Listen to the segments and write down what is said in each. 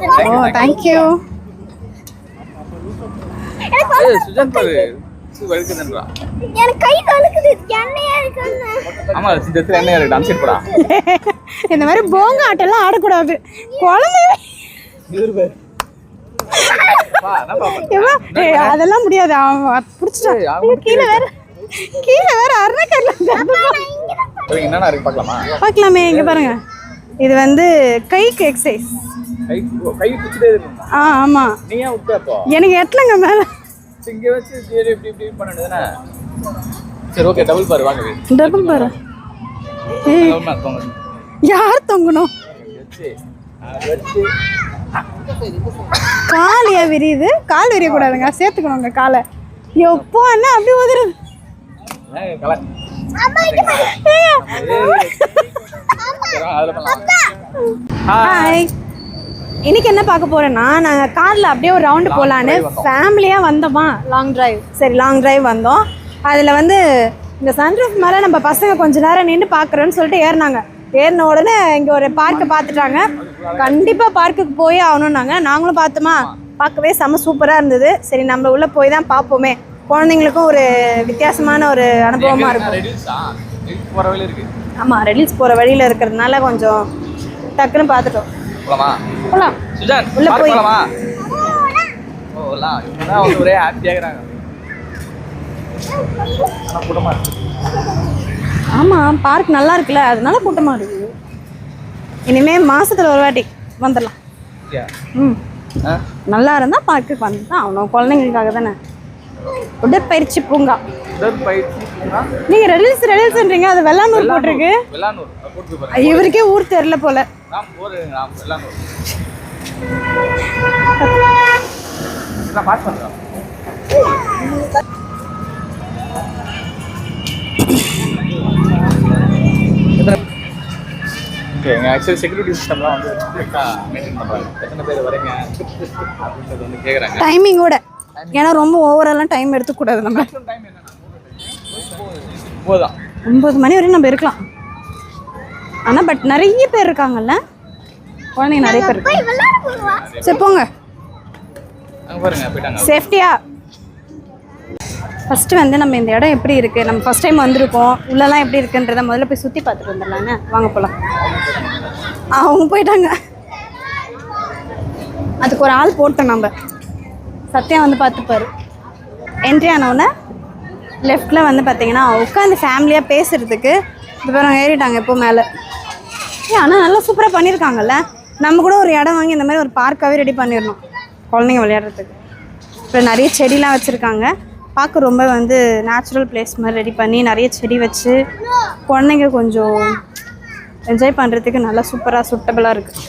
ஓ thank you இருக்குன்னு ஆமா இந்த மாதிரி போங்க ஆட்டெல்லாம் ஆடக்கூடாது. குழந்தை அதெல்லாம் முடியாது. அவன் பிடிச்சிட்டான் கீழே வேற கீழே வேற அருணக்கல்ல சரி, என்னென்ன இருக்கு பார்க்கலாமா? பார்க்கலாமே இங்க பாருங்க. இது வந்து கைக்கு எக்ஸசைஸ் ஆ ஆமா. நீ ஏன் விட்ட அப்போ? எனக்கு எட்டலங்க மேல. இங்க வச்சு இப்படி இப்படி பண்ணணுதானே சரி ஓகே டபுள் பாரு வாங்க வே. டபுள் பாரு. யார் தொங்கணும்? வச்சு. அதை வச்சு. கால் ஏன் விரியுது? கால் விரிய கூடாதுங்க சேர்த்துக்கணுங்க காலை. எப்போ என்ன அப்படி பண்ணலாம். ஹாய் இன்னைக்கு என்ன பார்க்க போறேன்னா நாங்கள் காரில் அப்படியே ஒரு ரவுண்டு போகலான்னு ஃபேமிலியாக வந்தோமா. லாங் டிரைவ் சரி லாங் டிரைவ் வந்தோம். அதில் வந்து இந்த சன்ரூஃப் மேலே நம்ம பசங்க கொஞ்ச நேரம் நின்று பார்க்குறோன்னு சொல்லிட்டு ஏறினாங்க. ஏறின உடனே இங்கே ஒரு பார்க்கை பார்த்துட்டாங்க. கண்டிப்பாக பார்க்குக்கு போய் ஆகணும்னாங்க. நாங்களும் பார்த்தோமா பார்க்கவே செம்ம சூப்பராக இருந்தது. சரி நம்ம உள்ளே போய் தான் பார்ப்போமே. குழந்தைங்களுக்கும் ஒரு வித்தியாசமான ஒரு அனுபவமாக இருக்கும். ஆமாம் ரெடில்ஸ் போகிற வழியில் இருக்கிறதுனால கொஞ்சம் டக்குன்னு பார்த்துட்டோம். போலாமா? போகலாம் சுஜான் உள்ள போய். போலாமா? போலாம். இப்பதான் வந்து ஒரே ஹாப்பியாகிறாங்க ஆனா கூட்டமா இருக்கு. ஆமாம் பார்க் நல்லா இருக்குல்ல அதனால கூட்டமாக இருக்குது இனிமே மாசத்துல ஒரு வாட்டி வந்துடலாம்? ம்? நல்லா இருந்தால் பார்க்குக்கு வந்து தான் ஆகணும் குழந்தைங்களுக்காக தானே. உடற்பயிற்சி பூங்கா. உடற்பயிற்சி பூங்கா, நீங்கள் ரெடில்ஸ் ரெடில்ஸ்ன்றீங்க அது வெள்ளானூர் போட்டிருக்கு. இவருக்கே ஊர் தெரில போல. நாம் நாம் பாஸ் ஆக்சுவலி செக்யூரிட்டி சிஸ்டம்லாம் வந்து மெயின்டைன் பண்ணுறாங்க எத்தனை பேர் வரீங்க அப்படின்றது வந்து கேட்குறாங்க டைமிங்கோட ஏன்னா ரொம்ப ஓவரெல்லாம் டைம் எடுத்துக்கூடாது நம்ம டைம் ஒம்பது மணி வரையும் நம்ம இருக்கலாம் ஆனால் பட் நிறைய பேர் இருக்காங்கல்ல? குழந்தைங்க நிறைய பேர் இருக்காங்க சரி போங்க. பாருங்க சேஃப்டியா ஃபஸ்ட்டு வந்து நம்ம இந்த இடம் எப்படி இருக்குது நம்ம ஃபஸ்ட் டைம் வந்திருக்கோம். உள்ளெல்லாம் எப்படி இருக்குன்றத முதல்ல போய் சுற்றி பார்த்துட்டு வந்துடலான்னு வாங்க போகலாம் அவங்க போயிட்டாங்க. அதுக்கு ஒரு ஆள் போட்டோம் நம்ம. சத்யா வந்து பார்த்துப்பாரு. என்ட்ரி ஆனவுடனே லெஃப்டில் வந்து பார்த்தீங்கன்னா உட்காந்து ஃபேமிலியாக பேசுகிறதுக்கு இப்போ பேரும் ஏறிட்டாங்க இப்போ மேலே. ஏ ஆனால் நல்லா சூப்பராக பண்ணியிருக்காங்கல்ல நம்ம கூட ஒரு இடம் வாங்கி இந்த மாதிரி ஒரு பார்க்காகவே ரெடி பண்ணிடணும். குழந்தைங்க விளையாடுறதுக்கு. இப்போ நிறைய செடிலாம் வச்சுருக்காங்க. பார்க்க ரொம்ப வந்து நேச்சுரல் பிளேஸ் மாதிரி ரெடி பண்ணி நிறைய செடி வச்சு குழந்தைங்க கொஞ்சம் என்ஜாய் பண்ணுறதுக்கு நல்லா சூப்பராக சூட்டபுளாக இருக்குது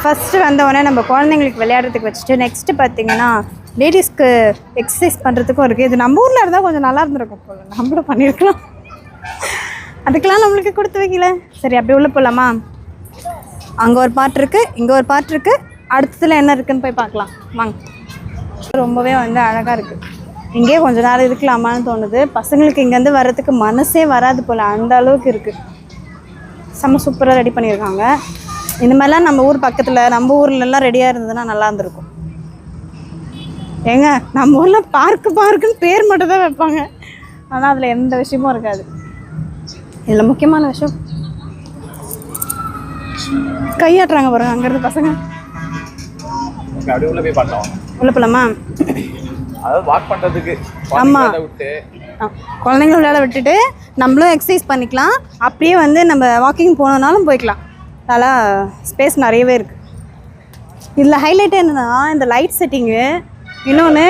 ஃபஸ்ட்டு வந்தவொடனே நம்ம குழந்தைங்களுக்கு விளையாடுறதுக்கு வச்சுட்டு நெக்ஸ்ட்டு பார்த்தீங்கன்னா லேடிஸ்க்கு எக்ஸசைஸ் பண்ணுறதுக்கும் இருக்குது இது நம்ம ஊரில் இருந்தால் கொஞ்சம் நல்லா இருந்திருக்கும் நம்மளும் பண்ணியிருக்கலாம் அதுக்கெல்லாம் நம்மளுக்கு கொடுத்து வைக்கல. சரி அப்படி உள்ளே போகலாமா அங்கே ஒரு பாட்டு இருக்குது இங்கே ஒரு பாட்டு இருக்குது அடுத்ததில் என்ன இருக்குதுன்னு போய் பார்க்கலாம். வாங்க. ரொம்பவே வந்து அழகாக இருக்குது இங்கேயே கொஞ்ச நேரம் இருக்கலாமான்னு தோணுது. பசங்களுக்கு இங்கேருந்து வர்றதுக்கு மனசே வராது போல் அந்த அளவுக்கு இருக்குது செம்ம சூப்பராக ரெடி பண்ணியிருக்காங்க. இந்த மாதிரிலாம் நம்ம ஊர் பக்கத்தில் நம்ம ஊர்லலாம் ரெடியாக இருந்ததுன்னா நல்லா இருந்திருக்கும். ஏங்க நம்ம ஊரில் பார்க்கு பார்க்குன்னு பேர் மட்டும் தான் வைப்பாங்க. ஆனால் அதில் எந்த விஷயமும் இருக்காது. இதில் முக்கியமான விஷயம். கையாட்டுறாங்க பாருங்க அங்கேருந்து பசங்க. உள்ள போய் பார்த்தோம். உள்ள போலாமா? அதாவது வாக் பண்ணுறதுக்கு ஆமா. விட்டு. ஆ, குழந்தைங்கள விளையாட விட்டுட்டு நம்மளும் எக்ஸசைஸ் பண்ணிக்கலாம். அப்படியே வந்து நம்ம வாக்கிங் போனோம்னாலும் போய்க்கலாம். நல்லா ஸ்பேஸ் நிறையவே இருக்குது இதில் ஹைலைட் என்னன்னா இந்த லைட் செட்டிங்கு இன்னொன்று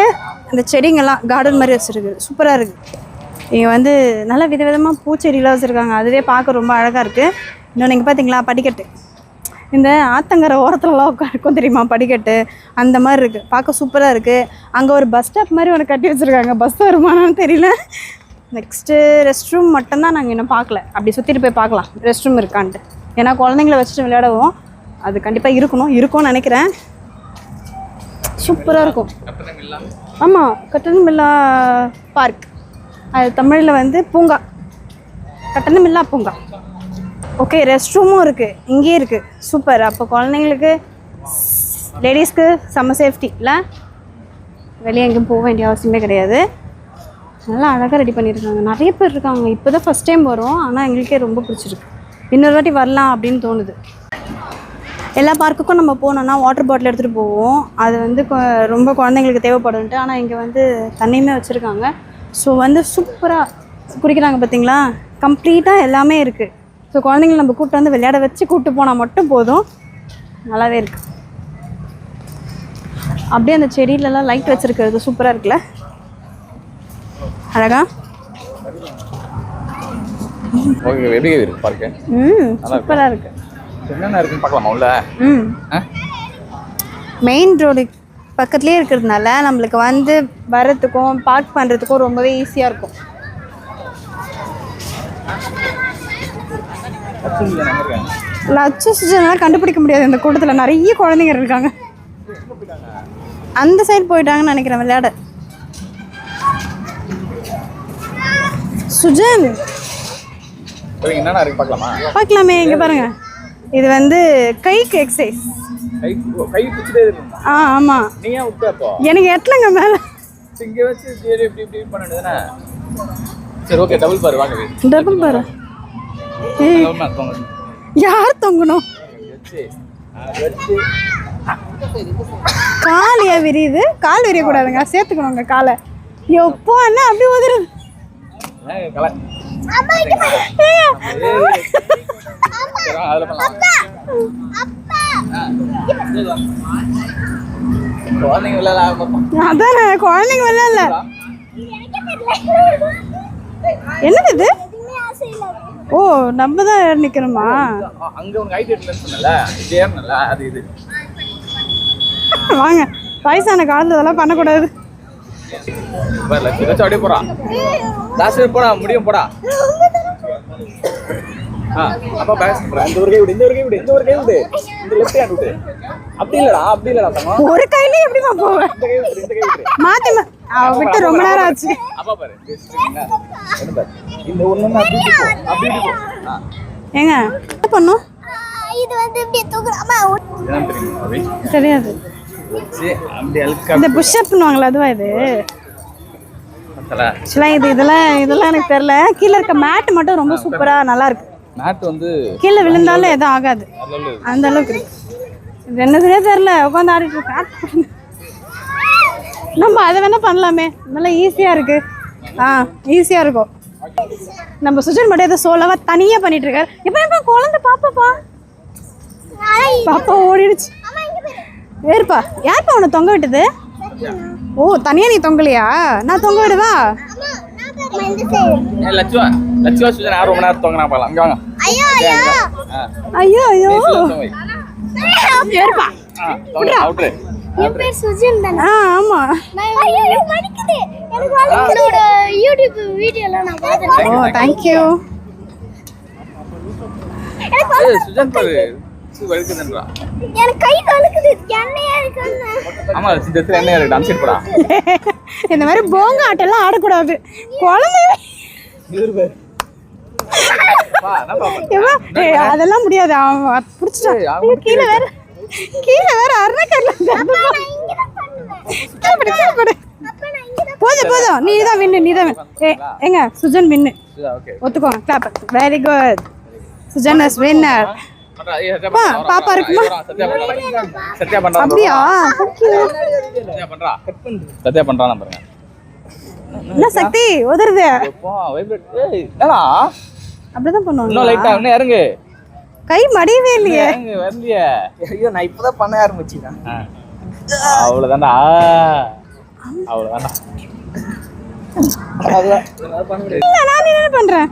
இந்த செடிங்கெல்லாம் கார்டன் மாதிரி வச்சுருக்கு. சூப்பராக இருக்குது இங்கே வந்து நல்ல விதவிதமாக பூச்செடிலாம் வச்சுருக்காங்க. அதுவே பார்க்க ரொம்ப அழகாக இருக்குது இன்னொன்று இங்கே பார்த்தீங்களா படிக்கட்டு. இந்த ஆத்தங்கரை ஓரத்துலலாம் உட்காருக்கும் தெரியுமா? படிக்கட்டு. அந்த மாதிரி இருக்குது பார்க்க சூப்பராக இருக்குது அங்கே ஒரு பஸ் ஸ்டாப் மாதிரி ஒன்று கட்டி வச்சுருக்காங்க. பஸ் வருமானு தெரியல. நெக்ஸ்ட்டு ரெஸ்ட் ரூம் மட்டும்தான் நாங்கள் இன்னும் பார்க்கல. அப்படி சுற்றிட்டு போய் பார்க்கலாம். ரெஸ்ட் ரூம் இருக்கான்ட்டு. ஏன்னா குழந்தைங்கள வச்சுட்டு விளையாடவும். அது கண்டிப்பாக இருக்கணும். இருக்கும்னு நினைக்கிறேன். சூப்பராக இருக்கும். ஆமாம் கட்டணமில்லா பார்க் அது தமிழில் வந்து பூங்கா. கட்டணமில்லா பூங்கா. ஓகே ரெஸ்ட் ரூமும் இருக்குது இங்கேயே இருக்குது சூப்பர் அப்போ குழந்தைங்களுக்கு லேடிஸ்க்கு செம்ம சேஃப்டி இல்லை? வெளியே எங்கேயும் போக வேண்டிய அவசியமே கிடையாது. நல்லா அழகாக ரெடி பண்ணியிருக்காங்க நிறைய பேர் இருக்காங்க. இப்போ தான் ஃபஸ்ட் டைம் வரும். ஆனால் எங்களுக்கே ரொம்ப பிடிச்சிருக்கு. இன்னொரு வாட்டி வரலாம் அப்படின்னு தோணுது. எல்லா பார்க்குக்கும் நம்ம போனோம்னா வாட்டர் பாட்டில் எடுத்துகிட்டு போவோம். அது வந்து ரொம்ப குழந்தைங்களுக்கு தேவைப்படும்ட்டு ஆனால் இங்கே வந்து தண்ணியுமே வச்சுருக்காங்க. ஸோ வந்து சூப்பராக குடிக்கிறாங்க பார்த்தீங்களா கம்ப்ளீட்டாக எல்லாமே இருக்குது ஸோ குழந்தைங்கள நம்ம கூப்பிட்டு வந்து விளையாட வச்சு கூப்பிட்டு போனால் மட்டும் போதும். நல்லாவே இருக்குது அப்படியே அந்த செடியிலலாம் லைட் வச்சுருக்கிறது சூப்பராக இருக்குல்ல? அழகா? எப்படி இருக்கு பார்க்க ம் சூப்பராக இருக்குது என்னென்ன இருக்குன்னு பார்க்கலாமா உள்ள? ம். ஆ? மெயின் ரோடு பக்கத்துலேயே இருக்கிறதுனால நம்மளுக்கு வந்து வரத்துக்கும் பார்க் பண்ணுறதுக்கும் ரொம்பவே ஈஸியாக இருக்கும். லட்ச சுஜனெலாம் கண்டுபிடிக்க முடியாது. இந்த கூட்டத்தில் நிறைய குழந்தைங்க இருக்காங்க. அந்த சைடு போயிட்டாங்கன்னு நினைக்கிறேன் விளையாட. சுஜன்! பார்க்கலாமே? இங்கே பாருங்க. இது வந்து கைக்கு எக்ஸசைஸ் ஆ ஆமாம் நீ ஏன் விட்டு அப்போ? எனக்கு எட்டலங்க மேலே. இங்க வச்சு இப்படி இப்படி இப்படி பண்ண வேண்டியதுதானே? சரி ஓகே டபுள் பாரு வாங்க. டபுள் பாரு. யார் தொங்கணும்? கால் ஏன் விரியுது? கால் விரியக்கூடாதுங்க. சேர்த்துக்கணுங்க காலை. எப்போ என்ன அப்படி உதருது அதுல குழந்தைங்க விளையாட ஆரம்பிப்போம் அதானே குழந்தைங்க விளையாடல. எனக்கே தெரியல என்னது இது? ஓ நம்ம தான் நிற்கிறோமா அங்க உனக்கு ஐடி இல்லைன்னு சொன்னல இது ஏறணும்ல அது இது. வாங்க வயசான காலத்துல இதெல்லாம் பண்ணக்கூடாது. பாரு லட்சம் லட்சம் அப்படியே போடா. லாஸ்ட் போடா முடியும் போடா. ஆ அப்பா பேக் இந்த ஒரு கை விடு இந்த ஒரு கை விடு இந்த ஒரு கை விடு. இந்த லெஃப்ட் ஹேண்ட் விடு. அப்படி இல்லடா அப்படி இல்லடா ஒரு கையிலே எப்படிமா போவேன்? மாத்தி மா- அவ விட்டு ரொம்ப நேரம் ஆச்சு. அப்பா பாரு பேசிட்டீங்களா என்ன பாரு இந்த ஒண்ணு அப்படி ஏங்க என்ன பண்ணும்? இது வந்து இப்படி தூக்குறாமா என்ன தெரியுமா அபி. தெரியாது. சரி அப்படி அழுக்கா இந்த புஷ்அப் பண்ணுவாங்களா அதுவா இது? இது இதெல்லாம் இதெல்லாம் எனக்கு தெரில கீழே இருக்க மேட் மட்டும் ரொம்ப சூப்பராக நல்லா இருக்கு. மேட் வந்து கீழே விழுந்தாலும் எதுவும் ஆகாது. அந்த அளவுக்கு இது என்னதுனே தெரில உட்காந்து ஆடிட்டு இருக்கேன் நம்ம அதை வேணா பண்ணலாமே. நல்லா ஈஸியாக இருக்கு. ஆ ஈஸியாக இருக்கும். நம்ம சுஜன் மட்டும் ஏதோ சோலவா தனியாக பண்ணிட்டு இருக்காரு. இப்போ எப்போ குழந்தை பாப்பாப்பா? பாப்பா ஓடிடுச்சு. வேறுப்பா யார்ப்பா உன்னை தொங்க விட்டது? ஓ தனியாக நீ தொங்கலையா? நான் தொங்க விடுவா? ஐயோ ஐயோ. தொங்க அவுட்ரு என் பேர் சுஜன் தானே. ஆ ஆமாம் ஐயோ எனக்கு என்னோட யூடியூப் வீடியோல நான் பார்த்தேன் ஓ ஆமா இந்த மாதிரி போங்க ஆட்டெல்லாம் ஆடக்கூடாது. குழந்தை பா என்ன பா இவன், ஏய், அதெல்லாம் முடியாது. அவன் பிடிச்சிட்டான் கீழே வேற கீழே வேற அருணக்கல்ல தான் பண்ணுவேன். போதும் போதும். நீ தான் வின்னு நீ தான் எங்க Sujan win okay ஒத்துக்கோங்க. Clap very good Sujan is winner பாப்பா இருக்குமா? அப்படியா? சத்யா பண்றா. சத்யா பண்றானா பாருங்க. என்ன சக்தி? உதருது அப்படிதான் இன்னும் பண்ணுவாங்க லைட்டா இன்னும் இறங்கு. கை மடியவே இல்லையே. இறங்கு வரலையே. ஐயோ நான் இப்பதான் பண்ண ஆரம்பிச்சேன் ஆ. அவ்வளவுதான்டா. அவ்வளவுதான்டா. நான் என்ன பண்றேன்?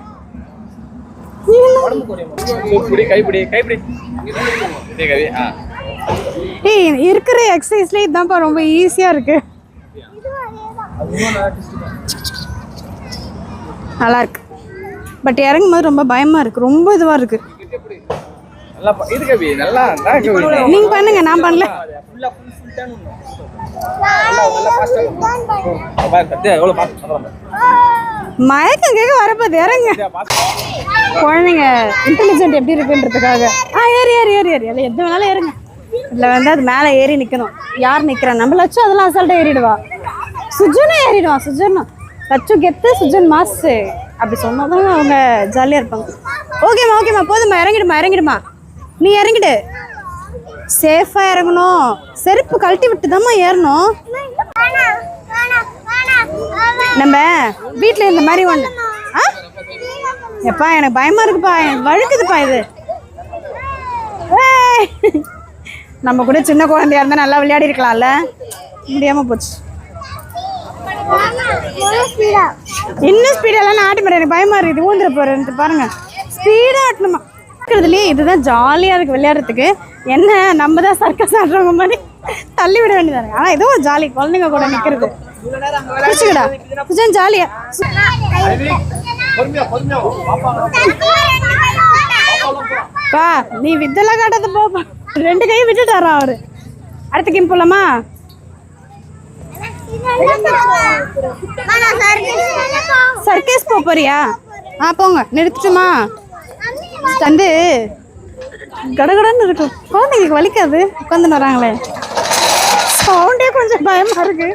இருக்கிற எக்ஸசைஸ்ல இதுதான்ப்பா ரொம்ப ஈஸியா இருக்கு. நல்லா இருக்கு. பட் இறங்கும் போது ரொம்ப பயமா இருக்கு. ரொம்ப இதுவா இருக்கு. நல்லா ப- இது கவி நல்லா நான் கவி. நீங்க பண்ணுங்க நான் பண்ணல. மயக்கம் கேட்க வரப்போது இறங்க. குழந்தைங்க இன்டெலிஜென்ட் எப்படி இருக்குன்றதுக்காக. ஆ ஏறி ஏறி ஏறி ஏறி. எது வேணாலும் ஏறுங்க. இதில் வந்து அது மேலே ஏறி நிற்கணும் யார் நிற்கிறா நம்ம லட்சம் அதெல்லாம் அசால்ட்டாக ஏறிடுவா. சுஜனும் ஏறிடுவான் சுஜனும் கச்சு கெத்து சுஜன் மாசு. அப்படி சொன்னாதான் அவங்க ஜாலியாக இருப்பாங்க. ஓகேம்மா ஓகேம்மா போதும்மா இறங்கிடுமா இறங்கிடுமா நீ இறங்கிடு. சேஃபாக இறங்கணும். செருப்பு கழட்டி விட்டு தாம்மா ஏறணும். நம்ம வீட்டில் இந்த மாதிரி ஒன்று ஆ? எப்பா எனக்கு பயமாக இருக்குப்பா. எனக்கு வழுக்குதுப்பா இது. நம்ம கூட சின்ன குழந்தையா இருந்தால் நல்லா விளையாடி இருக்கலாம்ல. முடியாமல் போச்சு. இன்னும் ஸ்பீடெல்லாம் நான் ஆட்டி மாட்டேன் எனக்கு பயமா இருக்குது ஊந்துட போறேன் பாருங்க. ஸ்பீடாக ஆட்டணுமா? இருக்கிறதுலேயே இதுதான் ஜாலியாக இருக்குது விளையாடுறதுக்கு. என்ன நம்ம தான் சர்க்கஸ் ஆடுறவங்க மாதிரி தள்ளி விட வேண்டியதாக ஆனால் இதுவும் ஒரு ஜாலி குழந்தைங்க கூட நிற்கிறது பிடிச்சிக்கடா சுஜன் ஜாலியா பா நீ வித்தெல்லாம் காட்டாத போப்பா ரெண்டு கையும் விட்டுட்டாரா அவரு. அடுத்த கேம் போலாமா சர்க்கஸ் போக போறியா? ஆ போங்க. நிறுத்துட்டுமா? வந்து கடகடன்னு இருக்கும் குழந்தைங்களுக்கு வலிக்காது. உட்காந்துன்னு வராங்களே. சவுண்டே கொஞ்சம் பயமா இருக்கு.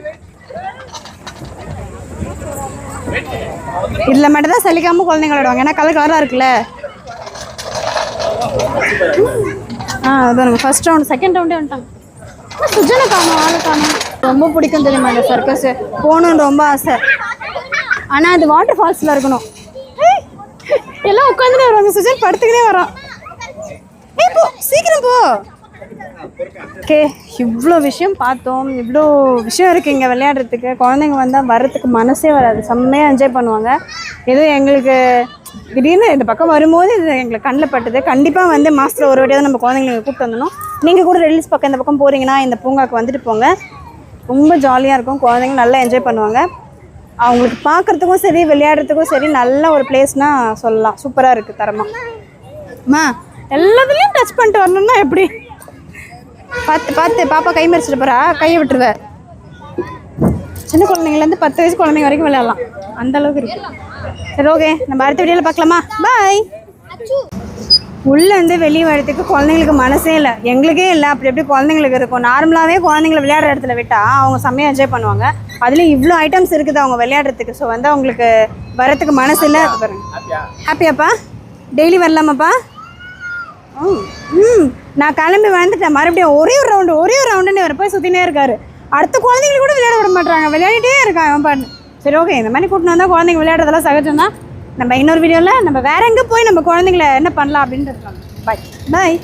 இதில் மட்டும் தான் சலிக்காம குழந்தைங்க விளையாடுவாங்க ஏன்னா கலர் கலராக இருக்குல்ல. ஆ அதான் ஃபர்ஸ்ட் ரவுண்ட் செகண்ட் ரவுண்டே வந்துட்டாங்க. சுஜனை காணும் ஆளை காணும். ரொம்ப பிடிக்கும் தெரியுமா இந்த சர்க்கஸ் போகணுன்னு ரொம்ப ஆசை. ஆனால் அது வாட்டர் ஃபால்ஸில் இருக்கணும். எல்லாம் உட்காந்துனே வரும் சுஜன் படுத்துக்கினே வரோம் ஏய் போ. சீக்கிரம் போ. ஓகே இவ்வளோ விஷயம் பார்த்தோம். இவ்வளோ விஷயம் இருக்குது இங்கே விளையாடுறதுக்கு. குழந்தைங்க வந்தால் வர்றதுக்கு மனசே வராது. செம்மையாக என்ஜாய் பண்ணுவாங்க. ஏதோ எங்களுக்கு திடீர்னு இந்த பக்கம் வரும்போது இது எங்களுக்கு கண்ணில் பட்டுது. கண்டிப்பாக வந்து மாதத்தில் ஒரு வாட்டியாவது நம்ம குழந்தைங்களுக்கு கூப்பிட்டு வந்தணும் நீங்கள் கூட ரிலீஸ் பக்கம் இந்த பக்கம் போகிறீங்கன்னா இந்த பூங்காவுக்கு வந்துட்டு போங்க. ரொம்ப ஜாலியாக இருக்கும். குழந்தைங்க நல்லா என்ஜாய் பண்ணுவாங்க. அவங்களுக்கு பார்க்குறதுக்கும் சரி விளையாடுறதுக்கும் சரி நல்ல ஒரு பிளேஸ்னால் சொல்லலாம். சூப்பராக இருக்குது தரமாக அம்மா எல்லாத்துலேயும் டச் பண்ணிட்டு வரணும்னா எப்படி? பார்த்து பார்த்து பாப்பா கை மறிச்சிட்டு போகிறா கையை விட்டுருவ. சின்ன குழந்தைங்கலேருந்து பத்து வயசு குழந்தைங்க வரைக்கும் விளையாடலாம். அந்த அளவுக்கு இருக்கு. சரி ஓகே நம்ம அடுத்த வீடியோவில் பார்க்கலாமா? பாய் உள்ள இருந்து வெளியே வரதுக்கு குழந்தைங்களுக்கு மனசே இல்லை. எங்களுக்கே இல்லை. அப்படி எப்படி குழந்தைங்களுக்கு இருக்கும்? நார்மலாகவே குழந்தைங்களை விளையாடுற இடத்துல விட்டால் அவங்க செம்மையாக என்ஜாய் பண்ணுவாங்க. அதுலேயும் இவ்வளோ ஐட்டம்ஸ் இருக்குது அவங்க விளையாடுறதுக்கு. ஸோ வந்து அவங்களுக்கு வரத்துக்கு மனசு இல்லை. பாருங்க. ஹாப்பியாப்பா டெய்லி வரலாமாப்பா? ம் ம். நான் கிளம்பி வந்துட்டேன். மறுபடியும் ஒரே ஒரு ரவுண்டு ஒரே ஒரு ரவுண்டுன்னு இவர் போய் சுற்றினே இருக்காரு. அடுத்த குழந்தைங்க கூட விளையாட விட மாட்டாங்க விளையாடிட்டே இருக்கான் அவன் பாட்டு சரி ஓகே இந்த மாதிரி கூட்டின்னு வந்தால் குழந்தைங்க விளையாடுறதெல்லாம் சகஜம் தான் நம்ம இன்னொரு வீடியோவில் நம்ம வேற எங்கே போய் நம்ம குழந்தைங்கள என்ன பண்ணலாம் அப்படின்ட்டு பாய் பாய்